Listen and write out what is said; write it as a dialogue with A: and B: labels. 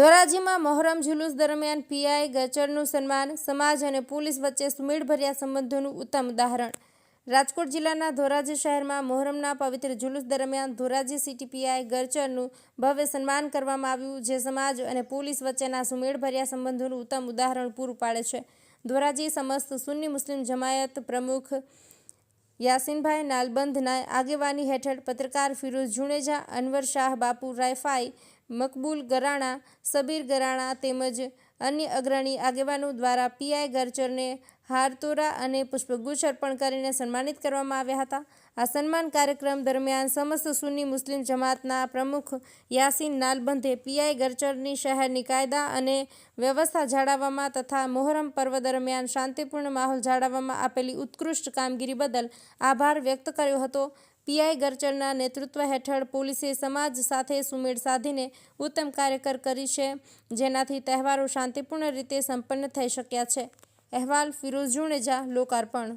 A: ધોરાજીમાં મોહરમ જુલુસ દરમિયાન પીઆઈ ગચરનું સન્માન, સમાજ અને પોલીસ વચ્ચે સુમેળભર્યા સંબંધોનું ઉત્તમ ઉદાહરણ. રાજકોટ જિલ્લાના ધોરાજી શહેરમાં મોહરમના પવિત્ર જુલુસ દરમિયાન ધોરાજી સિટી પીઆઈ ગરચરનું ભવ્ય સન્માન કરવામાં આવ્યું, જે સમાજ અને પોલીસ વચ્ચેના સુમેળભર્યા સંબંધોનું ઉત્તમ ઉદાહરણ પૂરું પાડે છે. ધોરાજી સમસ્ત સુન્ની મુસ્લિમ જમાયત પ્રમુખ યાસીનભાઈ નાલબંધના આગેવાની હેઠળ પત્રકાર ફિરોઝ જુણેજા અનવર શાહ બાપુ રાયફાઈ મકબૂલ ગરાણા, સબીર ગરાણા તેમજ અન્ય અગ્રણી આગેવાનો દ્વારા પીઆઈ ગરચરને હારતોરા અને પુષ્પગુચ્છ અર્પણ કરીને સન્માનિત કરવામાં આવ્યા હતા. આ સન્માન કાર્યક્રમ દરમિયાન સમસ્ત સુન્ની મુસ્લિમ જમાતના પ્રમુખ યાસીન નાલબંધે પીઆઈ ગરચરની શહેરની કાયદા અને વ્યવસ્થા જાળવવામાં તથા મોહરમ પર્વ દરમિયાન શાંતિપૂર્ણ માહોલ જાળવવામાં આપેલી ઉત્કૃષ્ટ કામગીરી બદલ આભાર વ્યક્ત કર્યો હતો. પીઆઈ ગરચરના નેતૃત્વ હેઠળ પોલીસે સમાજ સાથે સુમેળ સાધીને ઉત્તમ કાર્યકર કરી છે. જેનાથી તહેવારો શાંતિપૂર્ણ રીતે સંપન્ન થઈ શક્યા છે. અહેવાલ ફિરોઝ જુણેજા, લોકાર્પણ.